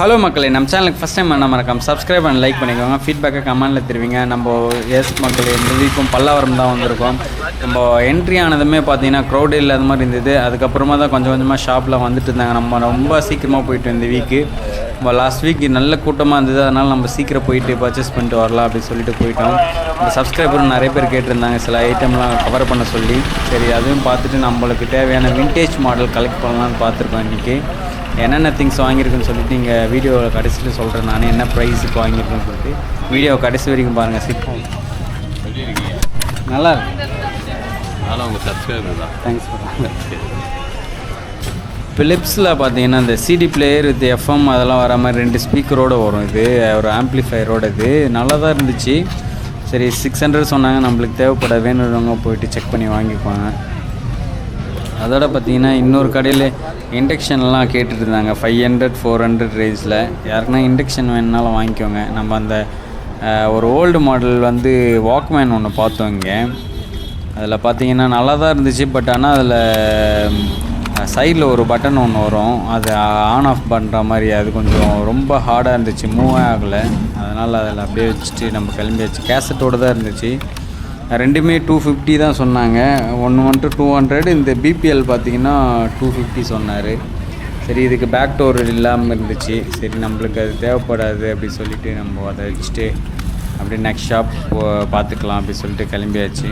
Hello மக்களே நம்ம சேனலுக்கு ஃபஸ்ட் டைம் பண்ண மறக்காம சப்ஸ்கிரைப் அண்ட் லைக் பண்ணிக்கோங்க. ஃபீட்பேக்கை கமெண்டில் தெரிவிங்க. நம்ம எஸ் மக்கள் இந்த வீக்கும் பல்லாவரம் தான் வந்திருக்கோம். நம்ம என்ட்ரி ஆனதுமே பார்த்தீங்கன்னா க்ரௌட் இல்லாத மாதிரி இருந்தது. அதுக்கப்புறமா தான் கொஞ்சம் கொஞ்சமாக ஷாப்பில் வந்துட்டு இருந்தாங்க. நம்ம ரொம்ப சீக்கிரமாக போயிட்டு இந்த வீக்கு நம்ம லாஸ்ட் வீக் நல்ல கூட்டமாக இருந்தது. அதனால் நம்ம சீக்கிரம் போயிட்டு பர்ச்சேஸ் பண்ணிட்டு வரலாம் அப்படின்னு சொல்லிட்டு போயிட்டோம். இந்த சப்ஸ்கிரைபர் நிறைய பேர் கேட்டிருந்தாங்க. சில ஐட்டம்லாம் கவர் பண்ண சொல்லி. சரி அதுவும் பார்த்துட்டு நம்மளுக்கு தேவையான வின்டேஜ் மாடல் கலெக்ட் பண்ணலாம்னு பார்த்துருக்கோம் இன்றைக்கி என்னென்ன திங்ஸ் வாங்கியிருக்குன்னு சொல்லிட்டு நீங்கள் வீடியோவில் கடைசியில் சொல்கிறேன் நான் என்ன ப்ரைஸுக்கு வாங்கியிருக்கேன்னு சொல்லிட்டு வீடியோ கடைசி வரைக்கும் பாருங்கள் சிப்போம் நல்லா இருக்கு. தேங்க்ஸ் ஃபிலிப்ஸில் பார்த்தீங்கன்னா இந்த சிடி பிளேயர் வித் எஃப்எம் அதெல்லாம் வர மாதிரி ரெண்டு ஸ்பீக்கரோடு வரும். இது ஒரு ஆம்ப்ளிஃபையரோட இது. நல்லா தான் இருந்துச்சு. சரி சிக்ஸ் ஹண்ட்ரட் சொன்னாங்க. நம்மளுக்கு தேவைப்பட வேணுறவங்க போயிட்டு செக் பண்ணி வாங்கிக்குவாங்க அதோட பார்த்தீங்கன்னா இன்னொரு கடையில் இண்டக்ஷன்லாம் கேட்டுட்டு இருந்தாங்க. ஃபைவ் ஹண்ட்ரட் ஃபோர் ஹண்ட்ரட் ரேஞ்சில் யாருக்குன்னா இண்டக்ஷன் வேணுனாலும் வாங்கிக்கோங்க. நம்ம அந்த ஒரு ஓல்டு மாடல் வந்து வாக்மேன் ஒன்று பார்த்தோம் இங்கே. அதில் பார்த்தீங்கன்னா நல்லா தான் இருந்துச்சு. பட் ஆனால் அதில் சைடில் ஒரு பட்டன் ஒன்று வரும். அது ஆன் ஆஃப் பண்ணுற மாதிரி அது கொஞ்சம் ரொம்ப ஹார்டாக இருந்துச்சு. மூவே ஆகலை. அதனால் அதில் அப்படியே வச்சுட்டு நம்ம கிளம்பியாச்சு கேசட்டோடு தான் இருந்துச்சு. ரெண்டுமே டூ ஃபிஃப்டி தான் சொன்னாங்க. ஒன்று வந்துட்டு டூ ஹண்ட்ரட் இந்த பிபிஎல் பார்த்தீங்கன்னா டூ ஃபிஃப்டி சொன்னார். சரி இதுக்கு பேக் டோர் இல்லாமல் இருந்துச்சு. சரி நம்மளுக்கு அது தேவைப்படாது அப்படின்னு சொல்லிட்டு நம்ம அதை வச்சுட்டு அப்படியே நெக்ஸ்ட் ஷாப் பார்த்துக்கலாம் அப்படின்னு சொல்லிட்டு கிளம்பியாச்சு.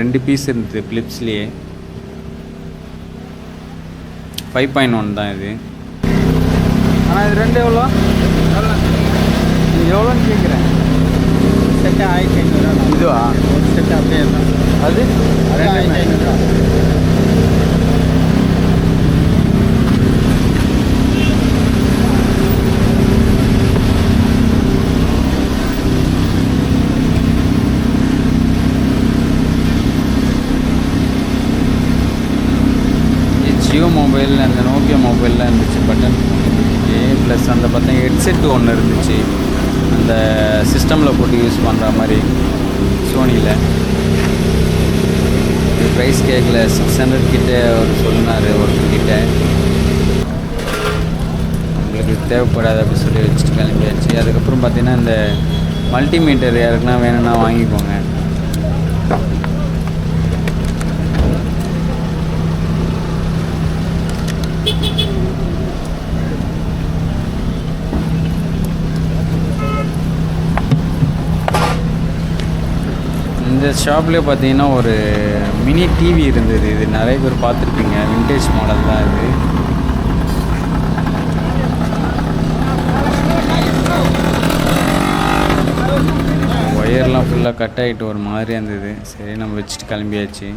ரெண்டு பீஸ் இருந்தது ஃபிலிப்ஸ்லேயே ஃபைவ் பாயிண்ட் ஒன் தான் இது. ஆனால் இது ரெண்டு எவ்வளோ? எவ்வளோன்னு கேட்குறேன். செட்டு ஆயிரத்தி ஐநூறுரூவா இதுவா? ஒரு செட்டு அப்படியே தான். அது? ஆயிரத்தி ஐநூறுரூவா. மொபைல் அந்த நோக்கியா மொபைலில் இருந்துச்சு பட்டன் ஏ ப்ளஸ் அந்த பார்த்தா ஹெட்செட் ஒன்று இருந்துச்சு. அந்த சிஸ்டமில் போட்டு யூஸ் பண்ணுற மாதிரி சோனியில் ப்ரைஸ் கேட்கல சிக்ஸ் ஹண்ட்ரட் கிட்ட அவர் சொன்னார் ஒருத்தர்கிட்ட. உங்களுக்கு தேவைப்படாது அப்படின்னு சொல்லி வச்சுட்டு கிளம்பியாச்சு. அதுக்கப்புறம் பார்த்தீங்கன்னா இந்த மல்டிமீட்டர் யாருக்குன்னா வேணும்னா வாங்கிக்கோங்க. இந்த ஷாப்லேயே பார்த்தீங்கன்னா ஒரு மினி டிவி இருந்தது. இது நிறைய பேர் பார்த்துருப்பீங்க. விண்டேஜ் மாடல் தான் இது. ஒயர்லாம் ஃபுல்லாக கட் ஆகிட்டு ஒரு மாதிரியாக இருந்தது. சரி நம்ம வச்சுட்டு கிளம்பியாச்சு.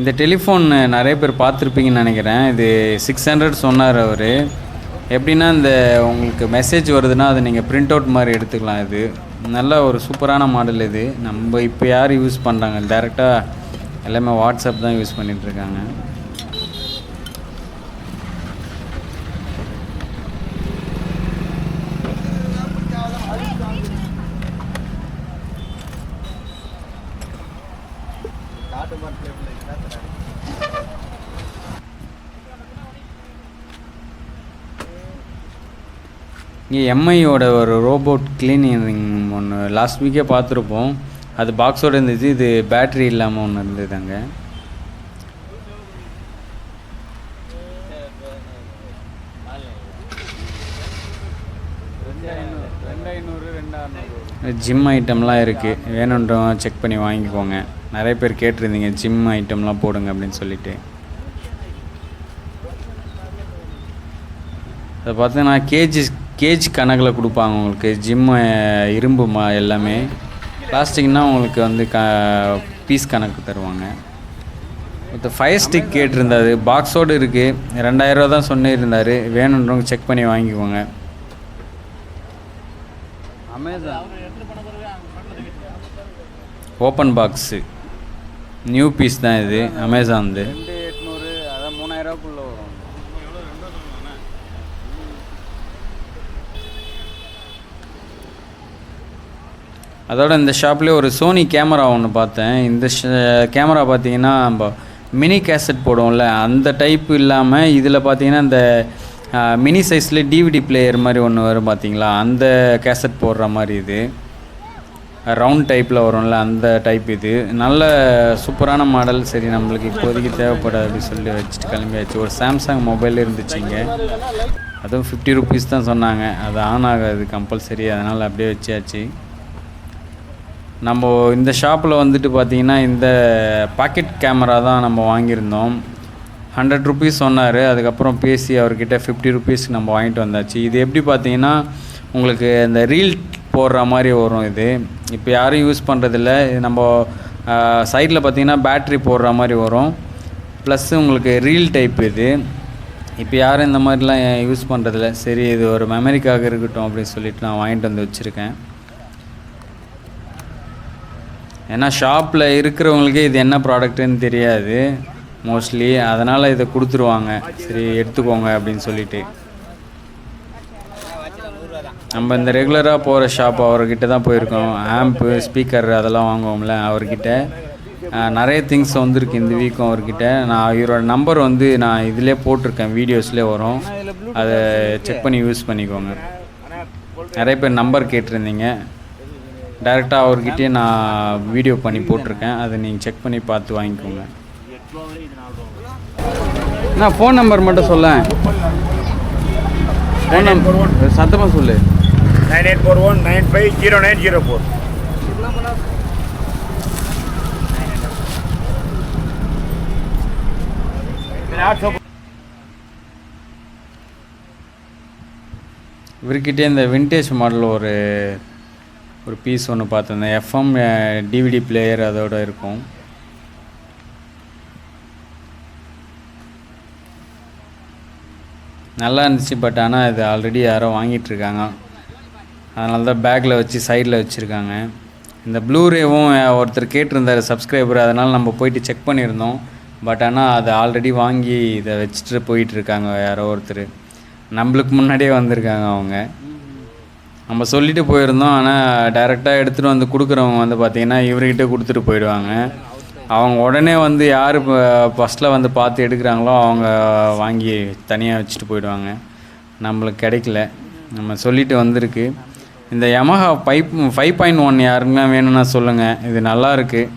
இந்த டெலிஃபோன் நிறைய பேர் பார்த்துருப்பீங்கன்னு நினைக்கிறேன். இது சிக்ஸ் ஹண்ட்ரட் சொன்னார் அவர். எப்படின்னா இந்த உங்களுக்கு மெசேஜ் வருதுன்னா அதை நீங்கள் பிரிண்ட் அவுட் மாதிரி எடுத்துக்கலாம் இது. நல்ல ஒரு சூப்பரான மாடல் இது. நம்ம இப்போ யார் யூஸ் பண்ணுறாங்க டேரெக்டாக எல்லாமே வாட்ஸ்அப் தான் யூஸ் பண்ணிகிட்ருக்காங்க இங்கே எம்ஐயோட ஒரு ரோபோட் கிளீனிங் ஒன்று லாஸ்ட் வீக்கே பார்த்துருப்போம். அது பாக்ஸோடு இருந்துச்சு இது பேட்ரி இல்லாமல் ஒன்று இருந்தது அங்கே. ஜிம் ஐட்டம்லாம் இருக்குது வேணுன்றவங்க செக் பண்ணி வாங்கிக்கோங்க. நிறைய பேர் கேட்டிருந்தீங்க ஜிம் ஐட்டம்லாம் போடுங்க அப்படின்னு சொல்லிட்டு. அதை பார்த்தீங்கன்னா கேஜி கேஜ் கணக்கில் கொடுப்பாங்க உங்களுக்கு. ஜிம்மு இரும்பு மா எல்லாமே. பிளாஸ்டிக்னா உங்களுக்கு வந்து க பீஸ் கணக்கு தருவாங்க. இந்த ஃபயர் ஸ்டிக் கேட்டிருந்தாரு. பாக்ஸோடு இருக்குது ரெண்டாயிரரூவா தான் சொன்னிருந்தார் வேணுன்றவங்க செக் பண்ணி வாங்கிக்கோங்க. Amazon open box new piece தான் இது. அமேசான்து ரெண்டு எட்நூறு அதான் மூணாயிரரூபாக்குள்ளே வரும் அதோட இந்த ஷாப்லேயே ஒரு சோனி கேமரா ஒன்று பார்த்தேன். இந்த கேமரா பார்த்தீங்கன்னா நம்ம மினி கேசட் போடுவோம்ல அந்த டைப் இல்லாமல் இதில் பார்த்தீங்கன்னா இந்த மினி சைஸில் டிவிடி பிளேயர் மாதிரி ஒன்று வரும் பார்த்தீங்களா? அந்த கேசட் போடுற மாதிரி இது. ரவுண்ட் டைப்பில் வரும்ல அந்த டைப் இது. நல்ல சூப்பரான மாடல் சரி நம்மளுக்கு இப்போதைக்கு தேவைப்படாது அப்படின்னு சொல்லி வச்சுட்டு கிளம்பியாச்சு. ஒரு சாம்சங் மொபைல் இருந்துச்சுங்க அதுவும் ஃபிஃப்டி ருபீஸ் தான் சொன்னாங்க. அது ஆன் ஆகாது கம்பல்சரி அதனால் அப்படியே வச்சாச்சு. நம்ம இந்த ஷாப்பில் வந்துட்டு பார்த்தீங்கன்னா இந்த பாக்கெட் கேமரா தான் நம்ம வாங்கியிருந்தோம். ஹண்ட்ரட் ருபீஸ் சொன்னார். அதுக்கப்புறம் பேசி அவர்கிட்ட ஃபிஃப்டி ருபீஸ்க்கு நம்ம வாங்கிட்டு வந்தாச்சு. இது எப்படி பார்த்தீங்கன்னா உங்களுக்கு இந்த ரீல் போடுற மாதிரி வரும் இது. இப்போ யாரும் யூஸ் பண்ணுறதில்ல நம்ம சைடில் பார்த்தீங்கன்னா பேட்ரி போடுற மாதிரி வரும். ப்ளஸ் உங்களுக்கு ரீல் டைப் இது. இப்போ யாரும் இந்த மாதிரிலாம் யூஸ் பண்ணுறதில்ல சரி இது ஒரு மெமரிக்காக இருக்கட்டும் அப்படின்னு சொல்லிட்டு நான் வாங்கிட்டு வந்து வச்சுருக்கேன். ஏன்னா ஷாப்பில் இருக்கிறவங்களுக்கே இது என்ன ப்ராடக்ட்டுன்னு தெரியாது. மோஸ்ட்லி அதனால் இதை கொடுத்துருவாங்க. சரி எடுத்துக்கோங்க அப்படின்னு சொல்லிட்டு. நம்ம இந்த ரெகுலராக போகிற ஷாப் அவர்கிட்ட தான் போயிருக்கோம். ஆம்ப்பு ஸ்பீக்கர் அதெல்லாம் வாங்குவோம்ல அவர்கிட்ட. நிறைய திங்ஸ் வந்திருக்கு இந்த வீக்கும் அவர்கிட்ட. நான் இவரோட நம்பர் வந்து நான் இதிலே போட்டிருக்கேன் வீடியோஸ்லேயே வரும். அதை செக் பண்ணி யூஸ் பண்ணிக்கோங்க. நிறைய பேர் நம்பர் கேட்டிருந்தீங்க. டேரெக்டாக அவர்கிட்டயே நான் வீடியோ பண்ணி போட்டிருக்கேன். அதை நீங்கள் செக் பண்ணி பார்த்து வாங்கிக்கோங்க. நான் ஃபோன் நம்பர் மட்டும் சொல்ல ஃபோன் நம்பர் சத்தமாக சொல்லு. Nine eight four one nine five zero nine zero four. இவர்கிட்டே இந்த விண்டேஜ் மாடல் ஒரு ஒரு பீஸ் ஒன்று பார்த்துருந்தேன். எஃப்எம் டிவிடி பிளேயர் அதோட இருக்கும். நல்லா இருந்துச்சு பட் ஆனால் இது ஆல்ரெடி யாரோ வாங்கிட்டுருக்காங்க. அதனால தான் பேக்கில் வச்சு சைடில் வச்சுருக்காங்க. இந்த ப்ளூரேவும் ஒருத்தர் கேட்டிருந்தார் சப்ஸ்கிரைபர் அதனால் நம்ம போயிட்டு செக் பண்ணியிருந்தோம். பட் ஆனால் அதை ஆல்ரெடி வாங்கி இதை வச்சுட்டு போயிட்டுருக்காங்க யாரோ ஒருத்தர். நம்மளுக்கு முன்னாடியே வந்திருக்காங்க அவங்க. நம்ம சொல்லிட்டு போயிருந்தோம் ஆனால் டைரெக்டாக எடுத்துகிட்டு வந்து கொடுக்குறவங்க வந்து பார்த்திங்கன்னா இவர்கிட்ட கொடுத்துட்டு போயிடுவாங்க. அவங்க உடனே வந்து யார் ஃபஸ்ட்டில் வந்து பார்த்து எடுக்கிறாங்களோ அவங்க வாங்கி தனியாக வச்சுட்டு போயிடுவாங்க. நம்மளுக்கு கிடைக்கல. நம்ம சொல்லிட்டு வந்திருக்கு. இந்த Yamaha pipe five point one யாருன்னா வேணும்னா சொல்லுங்கள் இது நல்லா இருக்குது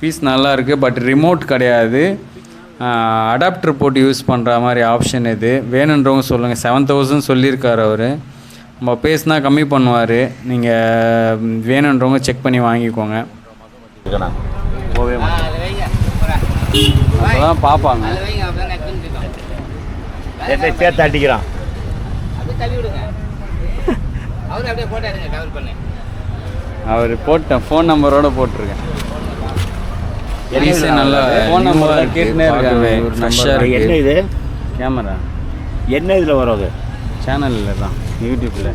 பீஸ் நல்லா இருக்குது பட் ரிமோட் கிடையாது. அடாப்டர் போட்டு யூஸ் பண்ணுற மாதிரி ஆப்ஷன் இது. வேணுன்றவங்க சொல்லுங்கள் செவன் தௌசண்ட் சொல்லியிருக்கார் அவர். நம்ம பேசினா கம்மி பண்ணுவார். நீங்கள் வேணுன்றவங்க செக் பண்ணி வாங்கிக்கோங்க. போவே அப்போ தான் பார்ப்பாங்க சேர்த்து அடிக்கிறான். அவர் போட்டேன் ஃபோன் நம்பரோட போட்டிருக்கேன். நல்லா ஃபோன் நம்பர் நியூவா இருக்கு, கேட்டுனே இருக்காங்க. என்ன இது? கேமரா என்ன இதில் வரும் அது? சேனலில் தான். யூடியூப்பில்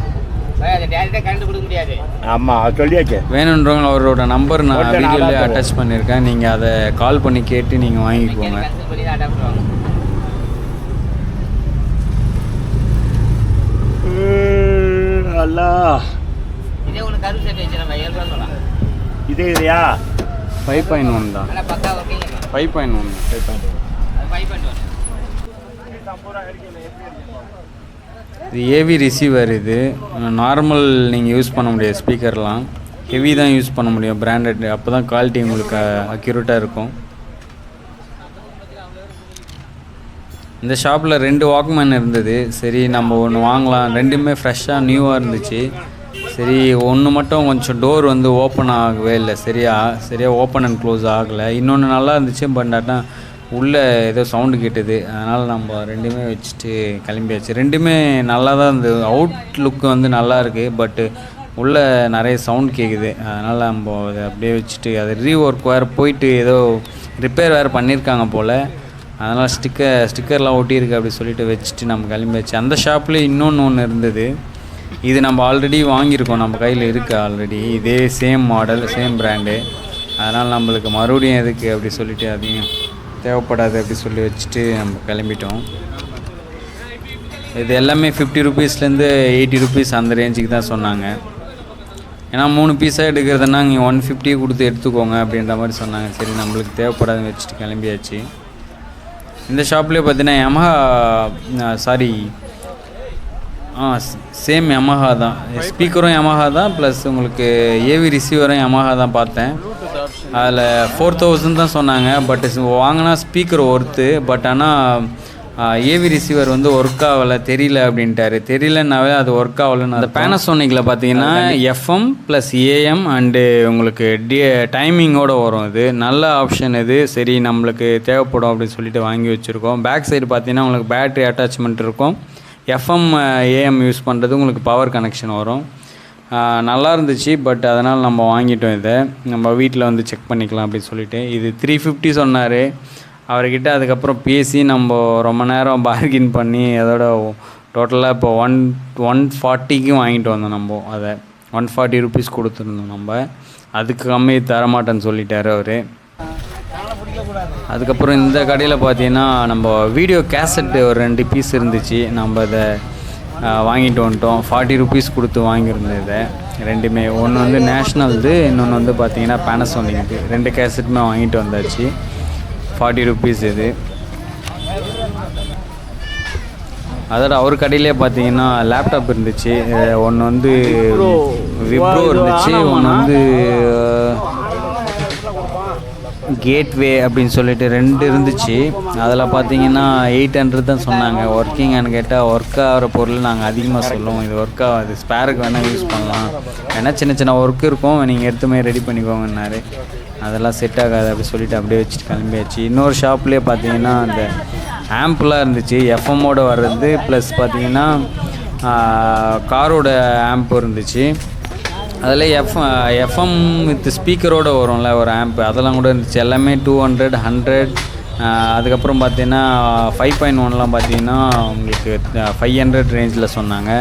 ஆமாம் சொல்லியாச்சு. வேணுன்றவங்க அவரோட நம்பர் நான் அதான் அட்டாச் பண்ணியிருக்கேன். நீங்கள் அதை கால் பண்ணி கேட்டு நீங்கள் வாங்கிக்கோங்க. அல்லா இதே இல்லையா ஃபைவ் பாயிண்ட் ஒன் தான். ஃபைவ் பாயிண்ட் ஒன் இது ஏவி ரிசீவர் இது. நார்மல் நீங்கள் யூஸ் பண்ண முடியாது ஸ்பீக்கர்லாம் ஹெவி தான் யூஸ் பண்ண முடியும் பிராண்டட் அப்போ தான் குவாலிட்டி உங்களுக்கு அக்யூரேட்டாக இருக்கும். இந்த ஷாப்பில் ரெண்டு வாக்மேன் இருந்தது. சரி நம்ம ஒன்று வாங்கலாம். ரெண்டுமே ஃப்ரெஷ்ஷாக நியூவாக இருந்துச்சு. சரி ஒன்று மட்டும் கொஞ்சம் டோர் வந்து ஓப்பன் ஆகவே இல்லை. சரியா? சரியாக ஓப்பன் அண்ட் க்ளோஸ் ஆகலை. இன்னொன்று நல்லா இருந்துச்சு பட் அதான் உள்ளே ஏதோ சவுண்டு கேட்டுது. அதனால் நம்ம ரெண்டுமே வச்சுட்டு கிளம்பியாச்சு. ரெண்டுமே நல்லா தான் இருந்தது. அவுட் லுக் வந்து நல்லா இருக்குது பட்டு உள்ளே நிறைய சவுண்ட் கேட்குது அதனால் நம்ம அதை அப்படியே வச்சுட்டு அது ரீஒர்க் வேறு போயிட்டு ஏதோ ரிப்பேர் வேறு பண்ணியிருக்காங்க போல். அதனால் ஸ்டிக்கர் ஸ்டிக்கர்லாம் ஒட்டியிருக்கு அப்படி சொல்லிட்டு வச்சுட்டு நம்ம கிளம்பியாச்சு. அந்த ஷாப்லேயே இன்னொன்று ஒன்று இருந்தது. இது நம்ம ஆல்ரெடி வாங்கியிருக்கோம். நம்ம கையில் இருக்குது ஆல்ரெடி இதே சேம் மாடல் சேம் பிராண்டு அதனால் நம்மளுக்கு மறுபடியும் எதுக்கு அப்படி சொல்லிட்டு அதையும் தேவைப்படாது அப்படி சொல்லி வச்சுட்டு நம்ம கிளம்பிட்டோம். இது எல்லாமே ஃபிஃப்டி ருபீஸ்லேருந்து எயிட்டி ருபீஸ் அந்த ரேஞ்சுக்கு தான் சொன்னாங்க. ஏன்னா மூணு பீஸாக எடுக்கிறதுனா நீங்கள் ஒன் ஃபிஃப்டி கொடுத்து எடுத்துக்கோங்க அப்படின்ற மாதிரி சொன்னாங்க. சரி நம்மளுக்கு தேவைப்படாதுன்னு வச்சுட்டு கிளம்பியாச்சு. இந்த ஷாப்லேயே பார்த்தீங்கன்னா யமஹா சாரி ஆ சேம் யமஹா தான். ஸ்பீக்கரும் யமஹா தான் ப்ளஸ் உங்களுக்கு ஏவி ரிசீவரும் யமஹா தான் பார்த்தேன். அதில் ஃபோர் தௌசண்ட் தான் சொன்னாங்க பட் வாங்கினா ஸ்பீக்கர் ஒர்த்து பட் ஆனால் ஏவி ரிசீவர் வந்து ஒர்க் ஆகலை தெரியல அப்படின்ட்டாரு. தெரியலனாவே அது ஒர்க் ஆகலைன்னு அந்த பேனசோனிக்கில் பார்த்தீங்கன்னா எஃப்எம் ப்ளஸ் ஏஎம் அண்டு உங்களுக்கு டி டைமிங்கோடு வரும் இது. நல்ல ஆப்ஷன் இது. சரி நம்மளுக்கு தேவைப்படும் அப்படின்னு சொல்லிட்டு வாங்கி வச்சுருக்கோம். பேக் சைடு பார்த்தீங்கன்னா உங்களுக்கு பேட்டரி அட்டாச்மெண்ட் இருக்கும். எஃப்எம் ஏஎம் யூஸ் பண்ணுறது உங்களுக்கு பவர் கனெக்ஷன் வரும். நல்லா இருந்துச்சு பட் அதனால் நம்ம வாங்கிட்டோம் இதை. நம்ம வீட்டில் வந்து செக் பண்ணிக்கலாம் அப்படின்னு சொல்லிட்டு. இது த்ரீ ஃபிஃப்டி சொன்னார். அவர்கிட்ட அதுக்கப்புறம் பேசி நம்ம ரொம்ப நேரம் பார்கின் பண்ணி அதோட டோட்டலாக இப்போ ஒன் ஒன் ஃபார்ட்டிக்கும் வாங்கிட்டு வந்தோம் நம்ம அதை. ஒன் ஃபார்ட்டி ருபீஸ் கொடுத்துருந்தோம் நம்ம. அதுக்கு கம்மி தரமாட்டேன்னு சொல்லிட்டார் அவர். அதுக்கப்புறம் இந்த கடையில் பார்த்தீங்கன்னா நம்ம வீடியோ கேசட்டு ஒரு ரெண்டு பீஸ் இருந்துச்சு. நம்ம அதை வாங்கிட்டு வந்துட்டோம். ஃபார்ட்டி ருபீஸ் கொடுத்து வாங்கியிருந்தோம் இதை ரெண்டுமே. ஒன்று வந்து நேஷ்னல்து இன்னொன்று வந்து பார்த்தீங்கன்னா பேனசோனிக் ரெண்டு கேசட்டுமே வாங்கிட்டு வந்தாச்சு. ஃபார்ட்டி ருபீஸ் இது. அதோட அவர் கடையிலே பார்த்தீங்கன்னா லேப்டாப் இருந்துச்சு. ஒன்று வந்து விப்ரோ இருந்துச்சு. ஒன்று வந்து கேட்வே அப்படின்னு சொல்லிட்டு ரெண்டு இருந்துச்சு. அதில் பார்த்தீங்கன்னா எயிட் ஹண்ட்ரட் தான் சொன்னாங்க. ஒர்க்கிங்னு கேட்டால் ஒர்க் ஆகிற பொருள் நாங்கள் அதிகமாக சொல்லுவோம். இது ஒர்க் ஆகாது ஸ்பேருக்கு வேணால் யூஸ் பண்ணலாம். ஏன்னா சின்ன சின்ன ஒர்க் இருக்கும். நீங்கள் எடுத்துமே ரெடி பண்ணிக்கோங்கன்னாரு. அதெல்லாம் செட் ஆகாது அப்படி சொல்லிட்டு அப்படியே வச்சுட்டு கிளம்பியாச்சு. இன்னொரு ஷாப்லேயே பார்த்தீங்கன்னா அந்த ஆம்ப்லாம் இருந்துச்சு. எஃப்எம்மோட வர்றது ப்ளஸ் பார்த்தீங்கன்னா காரோட ஆம்ப் இருந்துச்சு. அதில் எஃப் எஃப்எம் வித் ஸ்பீக்கரோடு வரும்ல ஒரு ஆம்ப் அதெல்லாம் கூட இருந்துச்சு. எல்லாமே டூ ஹண்ட்ரட் ஹண்ட்ரட் அதுக்கப்புறம் பார்த்தீங்கன்னா ஃபைவ் பாயிண்ட் ஒன்லாம் பார்த்தீங்கன்னா உங்களுக்கு ஃபைவ் ஹண்ட்ரட் ரேஞ்சில் சொன்னாங்க.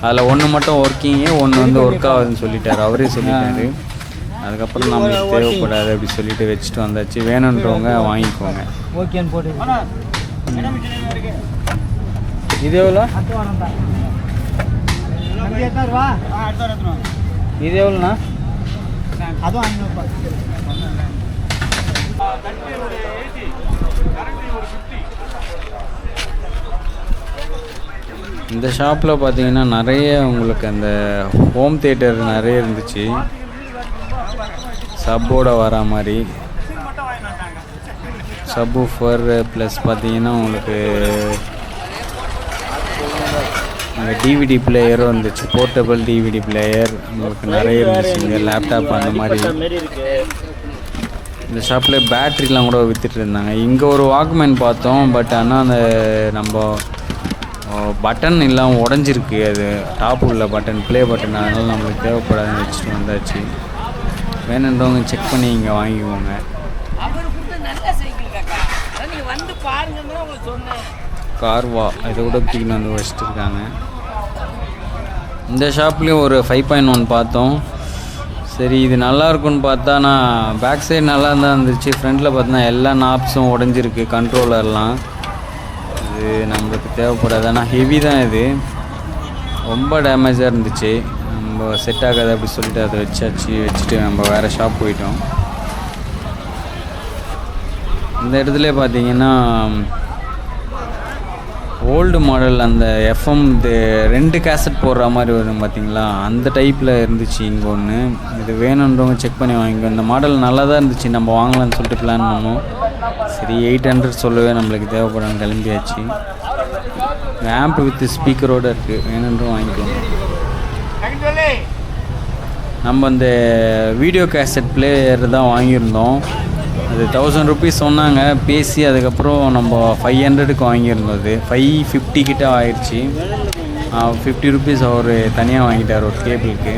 அதில் ஒன்று மட்டும் ஒர்க்கிங்கு ஒன்று வந்து ஒர்க் ஆகுதுன்னு சொல்லிட்டாரு. அவரே சொல்லிட்டாரு. அதுக்கப்புறம் நம்மளுக்கு தேவைப்படாது அப்படி சொல்லிட்டு வச்சுட்டு வந்தாச்சு. வேணுன்றவங்க வாங்கிக்கோங்க. ஓகேன்னு போட்டு இது எவ்வளோ? ரூபா. இது எவ்வளோண்ணா? அதுவும் ஐநூறுபா இந்த ஷாப்பில் பார்த்தீங்கன்னா நிறைய உங்களுக்கு அந்த ஹோம் தேட்டர் நிறைய இருந்துச்சு. சப்போட வர மாதிரி. சப்வூஃபர் ப்ளஸ் பார்த்தீங்கன்னா உங்களுக்கு அந்த டிவிடி பிளேயரும் இருந்துச்சு போர்ட்டபிள் டிவிடி பிளேயர் உங்களுக்கு நிறைய இருந்துச்சு. இங்கே லேப்டாப் அந்த மாதிரி. இந்த ஷாப்பில் பேட்ரிலாம் கூட விற்றுட்டு இருந்தாங்க. இங்கே ஒரு வாக்மேன் பார்த்தோம். பட் ஆனால் அந்த நம்ம பட்டன் எல்லாம் உடஞ்சிருக்கு. அது டாப் உள்ள பட்டன் ப்ளே பட்டன் அதனால நம்மளுக்கு தேவைப்படாதுன்னு வச்சுட்டு வந்தாச்சு. வேணுன்றவங்க செக் பண்ணி இங்கே வாங்கிக்குவோங்க அவர் கொடுத்த நல்ல சைக்கிள் காக்கா. நீங்கள் வந்து பாருங்கன்னு உங்களுக்கு சொன்னேன். கார்வா. இதை கூட தூக்கின்னு வந்து வச்சுட்டு இருக்காங்க இந்த ஷாப்லேயும் ஒரு ஃபைவ் பாயிண்ட் ஒன் பார்த்தோம். சரி இது நல்லா இருக்கும்னு பார்த்தா நான் பேக் சைடு நல்லா தான் இருந்துச்சு. ஃப்ரண்ட்டில் பார்த்தா எல்லா நாப்ஸும் உடஞ்சிருக்கு கண்ட்ரோலர்லாம் இது நம்மளுக்கு தேவைப்படாது. ஆனால் ஹெவி தான் இது. ரொம்ப டேமேஜாக இருந்துச்சு. நம்ம செட் ஆகாது அப்படி சொல்லிட்டு அதை வச்சாச்சு. வச்சுட்டு நம்ம வேறு ஷாப் போயிட்டோம். இந்த இடத்துல பார்த்தீங்கன்னா ஓல்டு மாடல் அந்த எஃப்எம் இது ரெண்டு கேசட் போடுற மாதிரி வரும் பார்த்தீங்களா அந்த டைப்பில் இருந்துச்சு இங்கே ஒன்று இது வேணுன்றவங்க செக் பண்ணி வாங்கிக்கோ. இந்த மாடல் நல்லா தான் இருந்துச்சு. நம்ம வாங்கலாம்னு சொல்லிட்டு பிளான் பண்ணோம். சரி எயிட் ஹண்ட்ரட் சொல்லவே நம்மளுக்கு தேவைப்படும். கிளம்பியாச்சு. ஆம்ப் வித் ஸ்பீக்கரோடு இருக்குது வேணுன்றும் வாங்கிக்கோங்க. நம்ம இந்த வீடியோ கேசட் பிளேயர் தான் வாங்கியிருந்தோம். அது தௌசண்ட் ருபீஸ் சொன்னாங்க. பேசி அதுக்கப்புறம் நம்ம ஃபைவ் ஹண்ட்ரடுக்கு வாங்கியிருந்தோம் அது ஃபைவ் ஃபிஃப்டி கிட்ட ஆயிடுச்சு. ஃபிஃப்டி ருபீஸ் அவர் தனியாக வாங்கிட்டார் ஒரு கேபிளுக்கு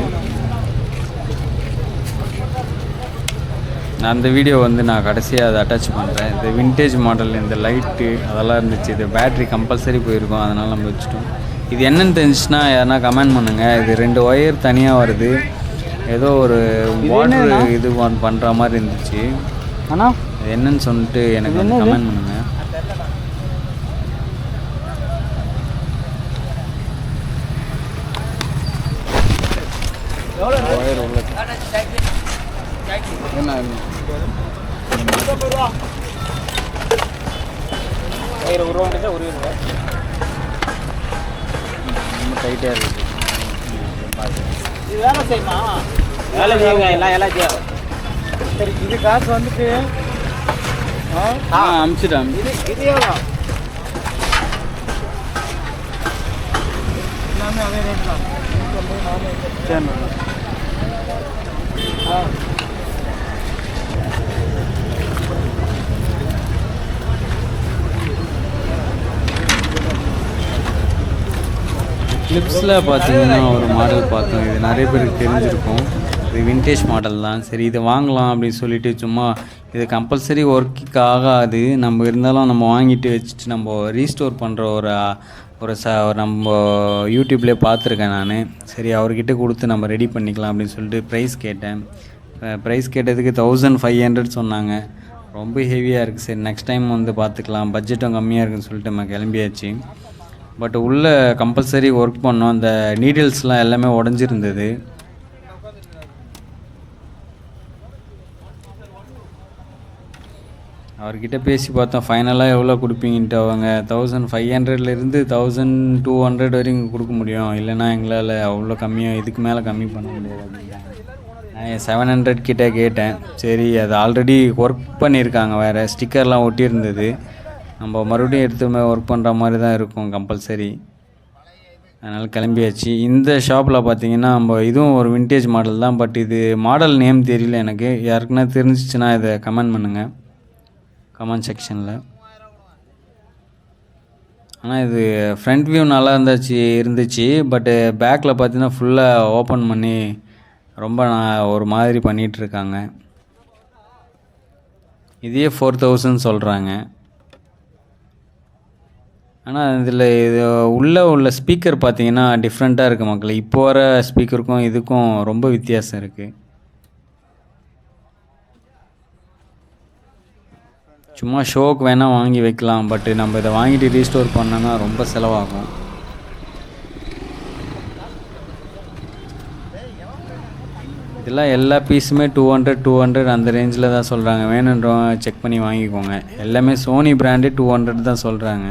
நான் அந்த வீடியோ வந்து நான் கடைசியாக அதை அட்டாச் பண்ணுறேன் இந்த விண்டேஜ் மாடல் இந்த லைட்டு அதெல்லாம் இருந்துச்சு. இது பேட்ரி கம்பல்சரி போயிருக்கும். அதனால் நம்ம வச்சுட்டோம். இது என்னன்னு தெரிஞ்சுச்சுன்னா யாருனா கமெண்ட் பண்ணுங்கள் இது ரெண்டு ஒயர் தனியாக வருது. ஏதோ ஒரு வாட்டர் இது பண்ணுற மாதிரி இருந்துச்சு. அண்ணா? என்னன்னு சொல்லிட்டு எனக்கு வந்து? கமெண்ட் பண்ணுங்க. ஒரு ஒரு ரூபா ஒரு ரூபா டைட்டாக இருக்குது இது வேலை செய்யுமா? வேலை செய்யுங்க எல்லாம் எல்லாம் செய்யும் சரி இது காசு வந்துட்டு ஆ? அமுச்சிட்டேன் இது இது எவ்வளோ? எல்லாமே அதே ரேட் தான். சரி ஆ. கிளிப்ஸில் பார்த்தீங்கன்னா ஒரு மாடல் பார்த்தோம். இது நிறைய பேருக்கு தெரிஞ்சிருக்கும். இது வின்டேஜ் மாடல் தான். சரி இது வாங்கலாம் அப்படின்னு சொல்லிட்டு சும்மா இது கம்பல்சரி ஒர்க்குக்கு ஆகாது. நம்ம இருந்தாலும் நம்ம வாங்கிட்டு வச்சுட்டு நம்ம ரீஸ்டோர் பண்ணுற ஒரு ஒரு ச ஒரு நம்ம யூடியூப்லேயே பார்த்துருக்கேன் நான். சரி அவர்கிட்ட கொடுத்து நம்ம ரெடி பண்ணிக்கலாம் அப்படின்னு சொல்லிட்டு ப்ரைஸ் கேட்டேன். ப்ரைஸ் கேட்டதுக்கு தௌசண்ட் ஃபைவ் ஹண்ட்ரட் சொன்னாங்க. ரொம்ப ஹெவியாக இருக்குது சரி நெக்ஸ்ட் டைம் வந்து பார்த்துக்கலாம். பட்ஜெட்டும் கம்மியாக இருக்குன்னு சொல்லிட்டு நம்ம கிளம்பியாச்சு. பட் உள்ளே கம்பல்சரி ஒர்க் பண்ணோம். அந்த நீடில்ஸ்லாம் எல்லாமே உடஞ்சிருந்தது. அவர்கிட்ட பேசி பார்த்தோம். ஃபைனலாக எவ்வளோ கொடுப்பீங்கன்ட்டு அவங்க. தௌசண்ட் ஃபைவ் ஹண்ட்ரட்லேருந்து தௌசண்ட் டூ ஹண்ட்ரட் வரைக்கும் கொடுக்க முடியும். இல்லைன்னா எங்களால் அவ்வளோ கம்மியாக இதுக்கு மேலே கம்மி பண்ண முடியாது நான் செவன் ஹண்ட்ரட் கிட்டே கேட்டேன். சரி அது ஆல்ரெடி ஒர்க் பண்ணியிருக்காங்க வேறு. ஸ்டிக்கர்லாம் ஒட்டியிருந்தது. நம்ம மறுபடியும் எடுத்து ஒர்க் பண்ணுற மாதிரி தான் இருக்கும் கம்பல்சரி அதனால் கிளம்பியாச்சு. இந்த ஷாப்பில் பார்த்தீங்கன்னா நம்ம இதுவும் ஒரு விண்டேஜ் மாடல் தான் பட் இது மாடல் நேம் தெரியல எனக்கு. யாருக்குன்னா தெரிஞ்சிச்சுன்னா இதை கமெண்ட் பண்ணுங்கள் கமெண்ட் செக்ஷனில் ஆனால் இது ஃப்ரண்ட் வியூ நல்லா இருந்துச்சு இருந்துச்சு பட்டு பேக்கில் பார்த்தீங்கன்னா ஃபுல்லாக ஓப்பன் பண்ணி ரொம்ப நான் ஒரு மாதிரி பண்ணிகிட்டு இருக்காங்க. இதே ஃபோர் தௌசண்ட் சொல்கிறாங்க ஆனால் இதில் இது உள்ளே உள்ள ஸ்பீக்கர் பார்த்தீங்கன்னா டிஃப்ரெண்ட்டாக இருக்குது மக்கள். இப்போ வர ஸ்பீக்கருக்கும் இதுக்கும் ரொம்ப வித்தியாசம் இருக்குது சும்மா ஷோக்கு வேணால் வாங்கி வைக்கலாம். பட் நம்ம இதை வாங்கிட்டு ரீஸ்டோர் பண்ணோன்னா ரொம்ப செலவாகும். இதெல்லாம் எல்லா பீஸுமே டூ ஹண்ட்ரட் டூ ஹண்ட்ரட் அந்த ரேஞ்சில் தான் சொல்கிறாங்க வேணுன்றவங்க செக் பண்ணி வாங்கிக்கோங்க. எல்லாமே சோனி பிராண்டு டூ ஹண்ட்ரட் தான் சொல்கிறாங்க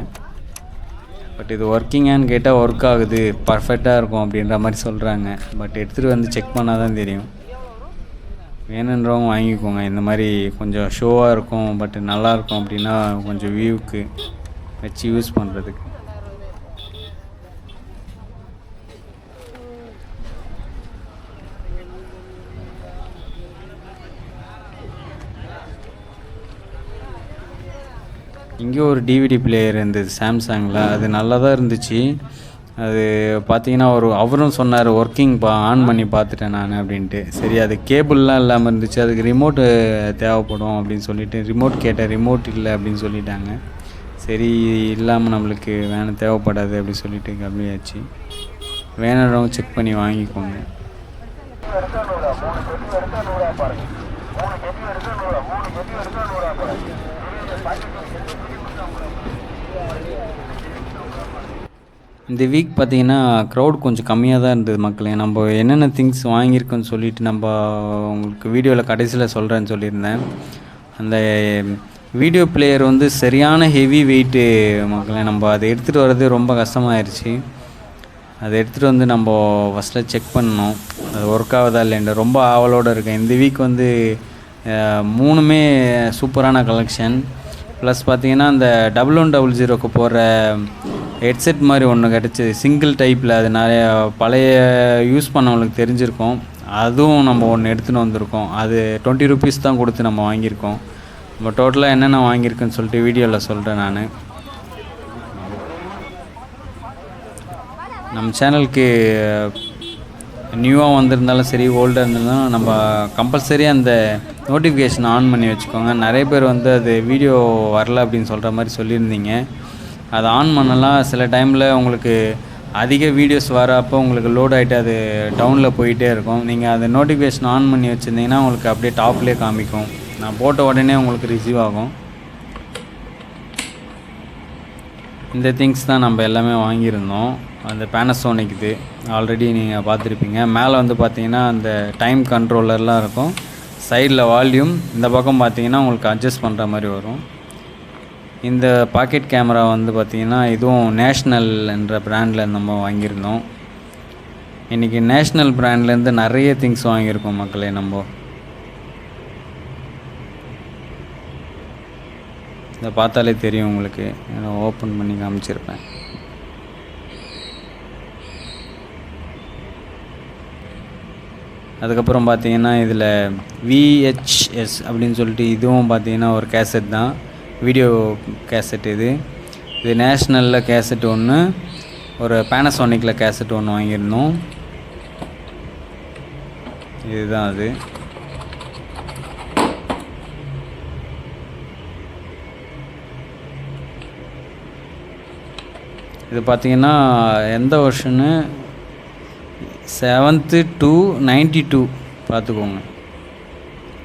பட் இது ஒர்க்கிங்கான்னு கேட்டால் ஒர்க் ஆகுது. பர்ஃபெக்டாக இருக்கும் அப்படின்ற மாதிரி சொல்கிறாங்க பட் எடுத்துகிட்டு வந்து செக் பண்ணால் தான் தெரியும். வேணுன்றவங்க வாங்கிக்கோங்க. இந்த மாதிரி கொஞ்சம் ஷோவாக இருக்கும். பட் நல்லாயிருக்கும் அப்படின்னா கொஞ்சம் வியூவுக்கு வச்சு யூஸ் பண்ணுறதுக்கு இங்கே ஒரு டிவிடி பிளேயர் இருந்தது சாம்சங்கில் அது நல்லா தான் இருந்துச்சு. அது பார்த்தீங்கன்னா ஒரு அவரும் சொன்னார் ஒர்க்கிங் பா ஆன் பண்ணி பார்த்துட்டேன் நான் அப்படின்ட்டு. சரி அது கேபிள்லாம் இல்லாமல் இருந்துச்சு. அதுக்கு ரிமோட்டு தேவைப்படும் அப்படின்னு சொல்லிட்டு ரிமோட் கேட்டேன் ரிமோட் இல்லை அப்படின்னு சொல்லிட்டாங்க. சரி இல்லாமல் நம்மளுக்கு வேணும் தேவைப்படாது அப்படின்னு சொல்லிட்டு கம்மியாச்சு. வேணும் செக் பண்ணி வாங்கிக்கோங்க. இந்த வீக் பார்த்தீங்கன்னா க்ரௌட் கொஞ்சம் கம்மியாக தான் இருந்தது மக்களே. நம்ம என்னென்ன திங்ஸ் வாங்கியிருக்கோன்னு சொல்லிட்டு நம்ம உங்களுக்கு வீடியோவில் கடைசியில் சொல்கிறேன்னு சொல்லியிருந்தேன். அந்த வீடியோ பிளேயர் வந்து சரியான ஹெவி வெயிட்டு மக்களே. நம்ம அதை எடுத்துகிட்டு வர்றது ரொம்ப கஷ்டமாயிருச்சு. அதை எடுத்துகிட்டு வந்து நம்ம ஃபஸ்ட்டில் செக் பண்ணோம் அது ஒர்க் ஆகுதா இல்லைன்னு ரொம்ப ஆவலோடு இருக்கேன். இந்த வீக் வந்து மூணுமே சூப்பரான கலெக்ஷன் ப்ளஸ் பார்த்தீங்கன்னா அந்த டபுள் ஒன் டபுள் ஜீரோக்கு போகிற ஹெட்செட் மாதிரி ஒன்று கிடச்சிது சிங்கிள் டைப்பில் அது நிறைய பழைய யூஸ் பண்ணவங்களுக்கு தெரிஞ்சிருக்கும். அதுவும் நம்ம ஒன்று எடுத்துகிட்டு வந்திருக்கோம். அது டுவெண்ட்டி ருபீஸ் தான் கொடுத்து நம்ம வாங்கியிருக்கோம். நம்ம டோட்டலாக என்னென்ன வாங்கியிருக்குன்னு சொல்லிட்டு வீடியோவில் சொல்கிறேன் நான். நம்ம சேனலுக்கு நியூவாக வந்திருந்தாலும் சரி ஓல்டாக இருந்தாலும் நம்ம கம்பல்சரி அந்த நோட்டிஃபிகேஷன் ஆன் பண்ணி வச்சுக்கோங்க. நிறைய பேர் வந்து அது வீடியோ வரல அப்படின்னு சொல்கிற மாதிரி சொல்லியிருந்தீங்க. அதை ஆன் பண்ணலாம். சில டைமில் உங்களுக்கு அதிக வீடியோஸ் வரப்போ உங்களுக்கு லோட் ஆகிட்டு அது டவுனில் போயிட்டே இருக்கும். நீங்கள் அதை நோட்டிஃபிகேஷன் ஆன் பண்ணி வச்சுருந்தீங்கன்னா உங்களுக்கு அப்படியே டாப்லேயே காமிக்கும். நான் போட்ட உடனே உங்களுக்கு ரிசீவ் ஆகும். இந்த திங்ஸ் தான் நம்ம எல்லாமே வாங்கியிருந்தோம். அந்த பேனசோனிக் இது ஆல்ரெடி நீங்கள் பார்த்துருப்பீங்க. மேலே வந்து பார்த்தீங்கன்னா அந்த டைம் கண்ட்ரோலர்லாம் இருக்கும். சைடில் வால்யூம் இந்த பக்கம் பார்த்தீங்கன்னா உங்களுக்கு அட்ஜஸ்ட் பண்ணுற மாதிரி வரும். இந்த பாக்கெட் கேமரா வந்து பார்த்திங்கன்னா இதுவும் நேஷ்னல் என்ற பிராண்டில் நம்ம வாங்கியிருந்தோம். இன்றைக்கி நேஷ்னல் பிராண்ட்லேருந்து நிறைய திங்ஸ் வாங்கியிருக்கோம் மக்களே நம்ம. இதை பார்த்தாலே தெரியும் உங்களுக்கு. நான் ஓப்பன் பண்ணி காமிச்சிருப்பேன். அதுக்கப்புறம் பார்த்தீங்கன்னா இதில் விஹெச்எஸ் அப்படின்னு சொல்லிட்டு இதுவும் பார்த்தீங்கன்னா ஒரு கேசட் தான். வீடியோ கேசட் இது. இது நேஷ்னலில் கேசட் ஒன்று ஒரு பேனசோனிக்கில் கேசட் ஒன்று வாங்கியிருந்தோம். இதுதான் அது. இது பார்த்தீங்கன்னா எந்த வருஷன்னு செவன்த்து டூ நைன்டி டூ பார்த்துக்கோங்க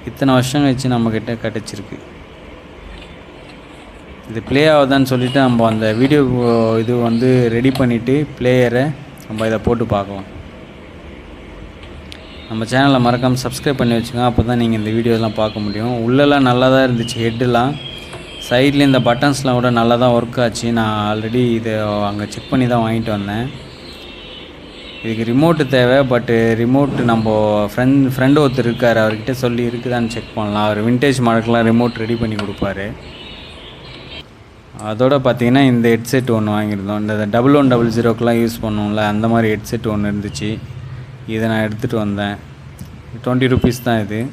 இத்தனை வருஷம் கழிச்சு நம்மக்கிட்ட கிடச்சிருக்கு இது ப்ளே ஆகுதான்னு சொல்லிவிட்டு நம்ம அந்த வீடியோ இது வந்து ரெடி பண்ணிவிட்டு பிளேயரை நம்ம இதை போட்டு பார்க்கலாம். நம்ம சேனலை மறக்காமல் சப்ஸ்கிரைப் பண்ணி வச்சுங்க அப்போ தான் நீங்கள் இந்த வீடியோலாம் பார்க்க முடியும். உள்ளெல்லாம் நல்லா தான் இருந்துச்சு. ஹெட்டெலாம் சைடில் இந்த பட்டன்ஸ்லாம் கூட நல்லா தான் ஒர்க் ஆச்சு. நான் ஆல்ரெடி இதை அங்கே செக் பண்ணி தான் வாங்கிட்டு வந்தேன். இதுக்கு ரிமோட்டு தேவை பட்டு ரிமோட்டு நம்ம ஃப்ரெண்ட் ஃப்ரெண்டு ஒருத்தர் இருக்கார். அவர்கிட்ட சொல்லி இருக்குதான்னு செக் பண்ணலாம். அவர் விண்டேஜ் மாடலுக்குலாம் ரிமோட் ரெடி பண்ணி கொடுப்பாரு. அதோட பார்த்தீங்கன்னா இந்த ஹெட்செட் ஒன்று வாங்கியிருந்தோம். இந்த டபுள் ஒன் டபுள் ஜீரோக்கெலாம் யூஸ் பண்ணுவோம்ல அந்த மாதிரி ஹெட்செட் ஒன்று இருந்துச்சு. இதை நான் எடுத்துகிட்டு வந்தேன். டுவெண்ட்டி ருபீஸ் தான் இது.